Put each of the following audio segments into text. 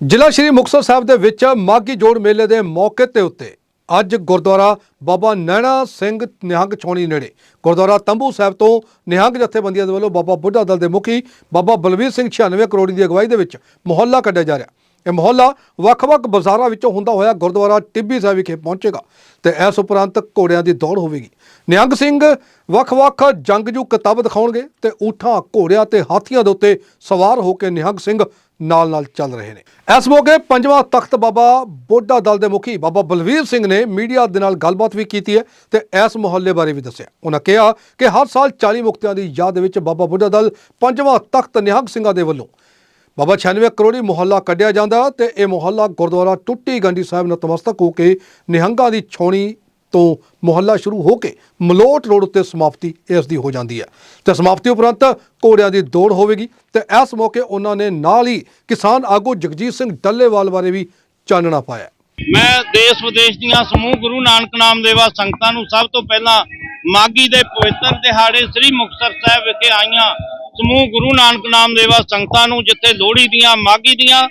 ਜ਼ਿਲ੍ਹਾ ਸ਼੍ਰੀ ਮੁਕਤਸਰ ਸਾਹਿਬ ਦੇ ਵਿੱਚ ਮਾਘੀ ਜੋੜ ਮੇਲੇ ਦੇ ਮੌਕੇ ਤੇ ਉੱਤੇ ਅੱਜ ਗੁਰਦੁਆਰਾ ਬਾਬਾ ਨੈਣਾ ਸਿੰਘ ਨਿਹੰਗ ਛਾਉਣੀ ਨੇੜੇ, ਗੁਰਦੁਆਰਾ ਤੰਬੂ ਸਾਹਿਬ ਤੋਂ ਨਿਹੰਗ ਜਥੇਬੰਦੀਆਂ ਦੇ ਵੱਲੋਂ ਬਾਬਾ ਬੁੱਢਾ ਦਲ ਦੇ ਮੁਖੀ ਬਾਬਾ ਬਲਵੀਰ ਸਿੰਘ 96 ਕਰੋੜੀ ਦੀ ਅਗਵਾਈ ਦੇ ਵਿੱਚ ਮੁਹੱਲਾ ਕੱਢਿਆ ਜਾ ਰਿਹਾ। ਇਹ ਮੁਹੱਲਾ ਵੱਖ-ਵੱਖ ਬਾਜ਼ਾਰਾਂ ਵਿੱਚੋਂ ਹੁੰਦਾ ਹੋਇਆ ਗੁਰਦੁਆਰਾ ਟਿੱਬੀ ਸਾਹਿਬ ਵਿਖੇ ਪਹੁੰਚੇਗਾ ਤੇ ਇਸ ਉਪਰੰਤ ਘੋੜਿਆਂ ਦੀ ਦੌੜ ਹੋਵੇਗੀ। ਨਿਹੰਗ ਸਿੰਘ ਵੱਖ-ਵੱਖ ਜੰਗਜੂ ਕਿਤਾਬ ਦਿਖਾਉਣਗੇ ਤੇ ਊਠਾਂ, ਘੋੜਿਆਂ ਤੇ ਹਾਥੀਆਂ ਦੇ ਉੱਤੇ ਸਵਾਰ ਹੋ ਕੇ ਨਿਹੰਗ ਸਿੰਘ ਨਾਲ-ਨਾਲ ਚੱਲ ਰਹੇ ਨੇ। ਇਸ ਮੌਕੇ ਪੰਜਵਾਂ ਤਖਤ ਬਾਬਾ ਬੋਡਾ ਦਲ ਦੇ ਮੁਖੀ ਬਾਬਾ ਬਲਵੀਰ ਸਿੰਘ ਨੇ ਮੀਡੀਆ ਦੇ ਨਾਲ ਗੱਲਬਾਤ ਵੀ ਕੀਤੀ ਹੈ ਤੇ ਇਸ ਮੁਹੱਲੇ ਬਾਰੇ ਵੀ ਦੱਸਿਆ। ਉਹਨਾਂ ਕਿਹਾ ਕਿ ਹਰ ਸਾਲ 40 ਮੁਕਤਿਆਂ ਦੀ ਯਾਦ ਵਿੱਚ ਬਾਬਾ ਬੁੱਢਾ ਦਲ ਪੰਜਵਾਂ ਤਖਤ ਨਿਹੰਗ ਸਿੰਘਾਂ ਦੇ ਵੱਲੋਂ ਬਾਬਾ 96 ਕਰੋੜੀ ਮੁਹੱਲਾ ਕੱਢਿਆ ਜਾਂਦਾ ਤੇ ਇਹ ਮੁਹੱਲਾ ਗੁਰਦੁਆਰਾ ਟੁੱਟੀ ਗੰਢੀ ਸਾਹਿਬ ਨਤਮਸਤਕ ਹੋ ਕੇ ਨਿਹੰਗਾਂ ਦੀ ਛਾਉਣੀ ਤੋਂ ਮੁਹੱਲਾ ਸ਼ੁਰੂ ਹੋ ਕੇ ਮਲੋਟ ਰੋਡ ਉੱਤੇ ਸਮਾਪਤੀ ਇਸ ਦੀ ਹੋ ਜਾਂਦੀ ਹੈ। ਤੇ ਸਮਾਪਤੀ ਉਪਰੰਤ ਘੋੜਿਆਂ ਦੀ ਦੌੜ ਹੋਵੇਗੀ ਤੇ ਇਸ ਮੌਕੇ ਉਹਨਾਂ ਨੇ ਨਾਲ ਹੀ ਕਿਸਾਨ ਆਗੂ ਜਗਜੀਤ ਸਿੰਘ ਡੱਲੇਵਾਲ ਬਾਰੇ ਵੀ ਚਾਨਣਾ ਪਾਇਆ। ਮੈਂ ਦੇਸ਼ ਵਿਦੇਸ਼ ਦੀਆਂ ਸਮੂਹ ਗੁਰੂ ਨਾਨਕ ਨਾਮ ਦੇਵਾ ਸੰਗਤਾਂ ਨੂੰ ਸਭ ਤੋਂ ਪਹਿਲਾਂ ਮਾਗੀ ਦੇ ਪਵਿੱਤਰ ਦਿਹਾੜੇ ਸ੍ਰੀ ਮੁਕਤਸਰ ਸਾਹਿਬ ਵਿਖੇ ਆਈਆਂ ਸਮੂਹ ਗੁਰੂ ਨਾਨਕ ਨਾਮ ਦੇਵਾ ਸੰਗਤਾਂ ਨੂੰ, ਜਿੱਥੇ ਲੋਹੜੀ ਦੀਆਂ ਮਾਗੀ ਦੀਆਂ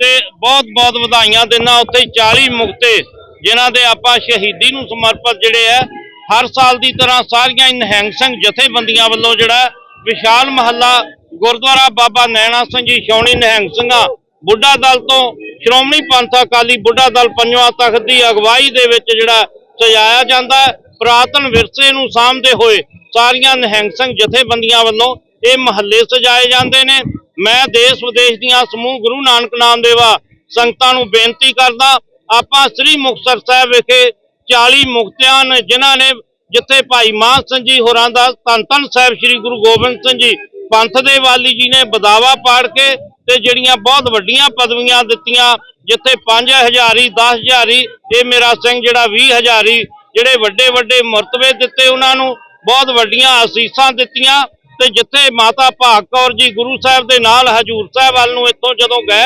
ਤੇ ਬਹੁਤ-ਬਹੁਤ ਵਧਾਈਆਂ ਦਿੰਦਾ ਉੱਥੇ 40 ਮੁਕਤੇ ਜਿਨ੍ਹਾਂ ਦੇ ਆਪਾਂ ਸ਼ਹੀਦੀ ਨੂੰ ਸਮਰਪਿਤ ਜਿਹੜੇ ਹੈ ਹਰ ਸਾਲ ਦੀ ਤਰ੍ਹਾਂ ਸਾਰੀਆਂ ਨਿਹੰਗ ਸਿੰਘ ਜਥੇਬੰਦੀਆਂ ਵੱਲੋਂ ਜਿਹੜਾ ਵਿਸ਼ਾਲ ਮਹੱਲਾ ਗੁਰਦੁਆਰਾ ਬਾਬਾ ਨੈਣਾ ਸਿੰਘ ਜੀ ਛਾਉਣੀ ਨਿਹੰਗ ਸਿੰਘਾਂ ਬੁੱਢਾ ਦਲ ਤੋਂ ਸ਼੍ਰੋਮਣੀ ਪੰਥ ਅਕਾਲੀ ਬੁੱਢਾ ਦਲ ਪੰਜਵਾਂ ਤਖਤ ਦੀ ਅਗਵਾਈ ਦੇ ਵਿੱਚ ਜਿਹੜਾ ਸਜਾਇਆ ਜਾਂਦਾ ਹੈ। ਪੁਰਾਤਨ ਵਿਰਸੇ ਨੂੰ ਸਾਂਭਦੇ ਹੋਏ ਸਾਰੀਆਂ ਨਿਹੰਗ ਸਿੰਘ ਜਥੇਬੰਦੀਆਂ ਵੱਲੋਂ ਇਹ ਮਹੱਲੇ ਸਜਾਏ ਜਾਂਦੇ ਨੇ। ਮੈਂ ਦੇਸ਼ ਵਿਦੇਸ਼ ਦੀਆਂ ਸਮੂਹ ਗੁਰੂ ਨਾਨਕ ਨਾਮ ਦੇਵਾ ਸੰਗਤਾਂ ਨੂੰ ਬੇਨਤੀ ਕਰਦਾ ਆਪਾਂ ਸ੍ਰੀ ਮੁਕਤਸਰ ਸਾਹਿਬ ਵਿਖੇ 40 ਮੁਕਤਿਆਂ ਨੇ, ਜਿਨ੍ਹਾਂ ਨੇ ਜਿੱਥੇ ਭਾਈ ਮਾਨ ਸਿੰਘ ਜੀ ਹੋਰਾਂ ਦਾ ਧੰਨ ਧੰਨ ਸਾਹਿਬ ਸ੍ਰੀ ਗੁਰੂ ਗੋਬਿੰਦ ਸਿੰਘ ਜੀ, ਪੰਥ ਦੇ ਵਾਲੀ ਜੀ ਨੇ ਬਦਾਵਾ ਪਾੜ ਕੇ ਤੇ ਜਿਹੜੀਆਂ ਬਹੁਤ ਵੱਡੀਆਂ ਪਦਵੀਆਂ ਦਿੱਤੀਆਂ, ਜਿੱਥੇ 5000 10000 ਇਹ ਮੇਰਾ ਸਿੰਘ ਜਿਹੜਾ 20000 ਜਿਹੜੇ ਵੱਡੇ ਵੱਡੇ ਮਰਤਬੇ ਦਿੱਤੇ ਉਹਨਾਂ ਨੂੰ, ਬਹੁਤ ਵੱਡੀਆਂ ਅਸੀਸਾਂ ਦਿੱਤੀਆਂ ਤੇ ਜਿੱਥੇ ਮਾਤਾ ਭਾਗ ਕੌਰ ਜੀ ਗੁਰੂ ਸਾਹਿਬ ਦੇ ਨਾਲ ਹਜੂਰ ਸਾਹਿਬ ਵੱਲ ਨੂੰ ਇੱਥੋਂ ਜਦੋਂ ਗਏ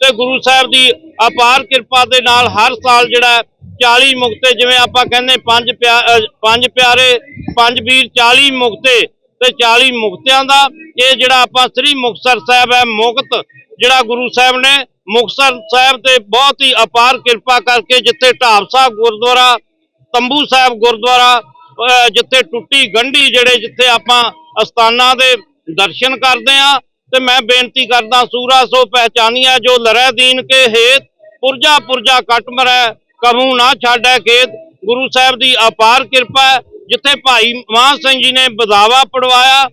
ਤੇ ਗੁਰੂ ਸਾਹਿਬ ਦੀ ਅਪਾਰ ਕਿਰਪਾ ਦੇ ਨਾਲ ਹਰ ਸਾਲ ਜਿਹੜਾ 40 ਮੁਕਤੇ, ਜਿਵੇਂ ਆਪਾਂ ਕਹਿੰਦੇ ਪੰਜ ਪਿਆ- ਪੰਜ ਪਿਆਰੇ, ਪੰਜ ਵੀਰ 40 ਮੁਕਤੇ ਤੇ 40 ਮੁਕਤਿਆਂ ਦਾ, ਇਹ ਜਿਹੜਾ ਆਪਾਂ ਸ੍ਰੀ ਮੁਕਤਸਰ ਸਾਹਿਬ ਹੈ, ਮੁਕਤ ਜਿਹੜਾ ਗੁਰੂ ਸਾਹਿਬ ਨੇ, ਮੁਕਤਸਰ ਸਾਹਿਬ ਤੇ ਬਹੁਤ ਹੀ ਅਪਾਰ ਕਿਰਪਾ ਕਰਕੇ ਜਿੱਥੇ ਢਾਬ ਸਾਹਿਬ ਗੁਰਦੁਆਰਾ, ਤੰਬੂ ਸਾਹਿਬ ਗੁਰਦੁਆਰਾ ਜਿੱਥੇ ਟੁੱਟੀ ਗੰਢੀ ਜਿਹੜੇ ਜਿੱਥੇ ਆਪਾਂ ਅਸਥਾਨਾਂ ਦੇ ਦਰਸ਼ਨ ਕਰਦੇ ਆ ਤੇ ਮੈਂ ਬੇਨਤੀ ਕਰਦਾ ਸੂਰਾ ਸੋ ਪਹਿਚਾਨੀਆ ਜੋ ਲਰੈ ਦੀਨ ਕੇ ਹੇਤ, ਪੁਰਜਾ ਪੁਰਜਾ ਕੱਟ ਮਰੈ, ਕਬੂ ਨਾ ਛਾੜੈ ਖੇਤ। ਗੁਰੂ ਸਾਹਿਬ ਦੀ ਅਪਾਰ ਕਿਰਪਾ ਜਿੱਥੇ ਭਾਈ ਮਾਨ ਸਿੰਘ ਜੀ ਨੇ ਬਦਾਵਾ ਪੜਵਾਇਆ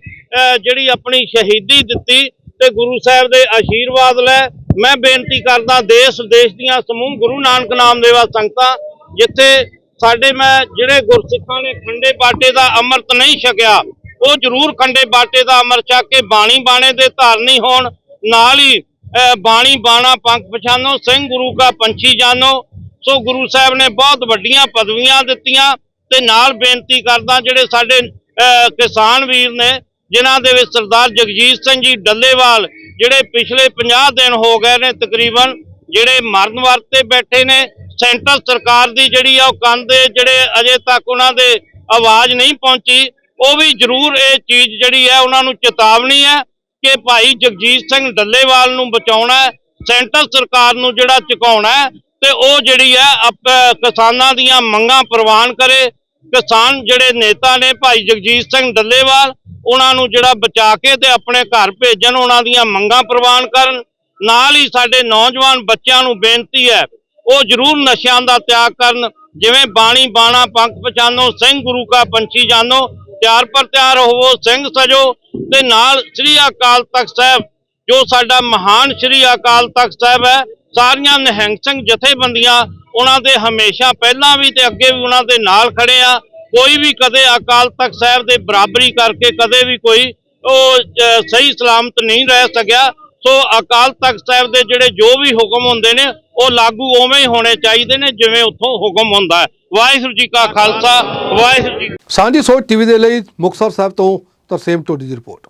ਜਿਹੜੀ ਆਪਣੀ ਸ਼ਹੀਦੀ ਦਿੱਤੀ, ਤੇ ਗੁਰੂ ਸਾਹਿਬ ਦੇ ਆਸ਼ੀਰਵਾਦ ਲੈ। ਮੈਂ ਬੇਨਤੀ ਕਰਦਾ ਦੇਸ਼ ਦੇਸ਼ ਦੀਆਂ ਸਮੂਹ ਗੁਰੂ ਨਾਨਕ ਨਾਮ ਦੇਵਾ ਸੰਗਤਾਂ, ਜਿੱਥੇ ਸਾਡੇ ਮੈਂ ਜਿਹੜੇ ਗੁਰਸਿੱਖਾਂ ਨੇ ਖੰਡੇ ਬਾਟੇ ਦਾ ਅੰਮ੍ਰਿਤ ਨਹੀਂ ਛਕਿਆ ਉਹ ਜ਼ਰੂਰ ਖੰਡੇ ਬਾਟੇ ਦਾ ਅੰਮ੍ਰਿਤ ਛਕ ਕੇ ਬਾਣੀ ਬਾਣੇ ਦੇ ਧਾਰਨੀ ਹੋਣ। ਨਾਲ ਹੀ ਬਾਣੀ ਬਾਣਾ ਪੰਖ ਪਛਾਨੋ, ਸਿੰਘ ਗੁਰੂ ਕਾ ਪੰਛੀ ਜਾਨੋ। ਸੋ ਗੁਰੂ ਸਾਹਿਬ ਨੇ ਬਹੁਤ ਵੱਡੀਆਂ ਪਦਵੀਆਂ ਦਿੱਤੀਆਂ ਤੇ ਨਾਲ ਬੇਨਤੀ ਕਰਦਾ ਜਿਹੜੇ ਸਾਡੇ ਕਿਸਾਨ ਵੀਰ ਨੇ, ਜਿਨ੍ਹਾਂ ਦੇ ਵਿੱਚ ਸਰਦਾਰ ਜਗਜੀਤ ਸਿੰਘ ਜੀ ਡੱਲੇਵਾਲ, ਜਿਹੜੇ ਪਿਛਲੇ 50 ਦਿਨ ਹੋ ਗਏ ਨੇ ਤਕਰੀਬਨ, ਜਿਹੜੇ ਮਰਨ ਵਰਤ ਤੇ ਬੈਠੇ ਨੇ। ਸੈਂਟਰ ਸਰਕਾਰ ਦੀ ਜਿਹੜੀ ਆ ਉਹ ਕੰਨ ਦੇ ਜਿਹੜੇ ਅਜੇ ਤੱਕ ਉਹਨਾਂ ਦੇ ਆਵਾਜ਼ ਨਹੀਂ ਪਹੁੰਚੀ। ਉਹ ਵੀ ਜ਼ਰੂਰ ਇਹ ਚੀਜ਼ ਜਿਹੜੀ ਹੈ ਉਹਨਾਂ ਨੂੰ ਚੇਤਾਵਨੀ ਹੈ ਕਿ ਭਾਈ ਜਗਜੀਤ ਸਿੰਘ ਡੱਲੇਵਾਲ ਨੂੰ ਬਚਾਉਣਾ ਸੈਂਟਰ ਸਰਕਾਰ ਨੂੰ ਜਿਹੜਾ ਚੁਕਾਉਣਾ ਤੇ ਉਹ ਜਿਹੜੀ ਹੈ ਆਪ- ਕਿਸਾਨਾਂ ਦੀਆਂ ਮੰਗਾਂ ਪ੍ਰਵਾਨ ਕਰੇ। ਕਿਸਾਨ ਜਿਹੜੇ ਨੇਤਾ ਨੇ ਭਾਈ ਜਗਜੀਤ ਸਿੰਘ ਡੱਲੇਵਾਲ, ਉਹਨਾਂ ਨੂੰ ਜਿਹੜਾ ਬਚਾ ਕੇ ਤੇ ਆਪਣੇ ਘਰ ਭੇਜਣ, ਉਹਨਾਂ ਦੀਆਂ ਮੰਗਾਂ ਪ੍ਰਵਾਨ ਕਰਨ। ਨਾਲ ਹੀ ਸਾਡੇ ਨੌਜਵਾਨ ਬੱਚਿਆਂ ਨੂੰ ਬੇਨਤੀ ਹੈ, ਉਹ ਜ਼ਰੂਰ ਨਸ਼ਿਆਂ ਦਾ ਤਿਆਗ ਕਰਨ। ਜਿਵੇਂ ਬਾਣੀ ਬਾਣਾ ਪੰਖ ਪਛਾਨੋ, ਸਿੰਘ ਗੁਰੂ ਕਾ ਪੰਛੀ ਜਾਨੋ ਤਿਆਰ ਪਰ ਤਿਆਰ ਹੋਵੋ, ਸਿੰਘ ਸਜੋ ਤੇ ਨਾਲ ਸ੍ਰੀ ਅਕਾਲ ਤਖਤ ਸਾਹਿਬ, ਜੋ ਸਾਡਾ ਮਹਾਨ ਸ੍ਰੀ ਅਕਾਲ ਤਖਤ ਸਾਹਿਬ ਹੈ, ਸਾਰੀਆਂ ਨਿਹੰਗ ਸਿੰਘ ਜਥੇਬੰਦੀਆਂ ਉਹਨਾਂ ਦੇ ਹਮੇਸ਼ਾ ਪਹਿਲਾਂ ਵੀ ਤੇ ਅੱਗੇ ਵੀ ਉਹਨਾਂ ਦੇ ਨਾਲ ਖੜੇ ਆ। ਕੋਈ ਵੀ ਕਦੇ ਅਕਾਲ ਤਖਤ ਸਾਹਿਬ ਦੇ ਬਰਾਬਰੀ ਕਰਕੇ ਕਦੇ ਵੀ ਕੋਈ ਉਹ ਸਹੀ ਸਲਾਮਤ ਨਹੀਂ ਰਹਿ ਸਕਿਆ। ਸੋ ਅਕਾਲ ਤਖਤ ਸਾਹਿਬ ਦੇ ਜਿਹੜੇ ਜੋ ਵੀ ਹੁਕਮ ਹੁੰਦੇ ਨੇ, ਉਹ ਲਾਗੂ ਉਵੇਂ ਹੀ ਹੋਣੇ ਚਾਹੀਦੇ ਨੇ ਜਿਵੇਂ ਉੱਥੋਂ ਹੁਕਮ ਹੁੰਦਾ ਹੈ। ਵਾਹਿਗੁਰੂ ਜੀ ਕਾ ਖਾਲਸਾ, ਵਾਹਿਗੁਰੂ ਜੀ ਸਾਂਝੀ ਸੋਚ ਟੀਵੀ ਦੇ ਲਈ ਮੁਕਤਸਰ ਸਾਹਿਬ ਤੋਂ ਤਰਸੇਮ ਟੋਡੀ ਦੀ ਰਿਪੋਰਟ।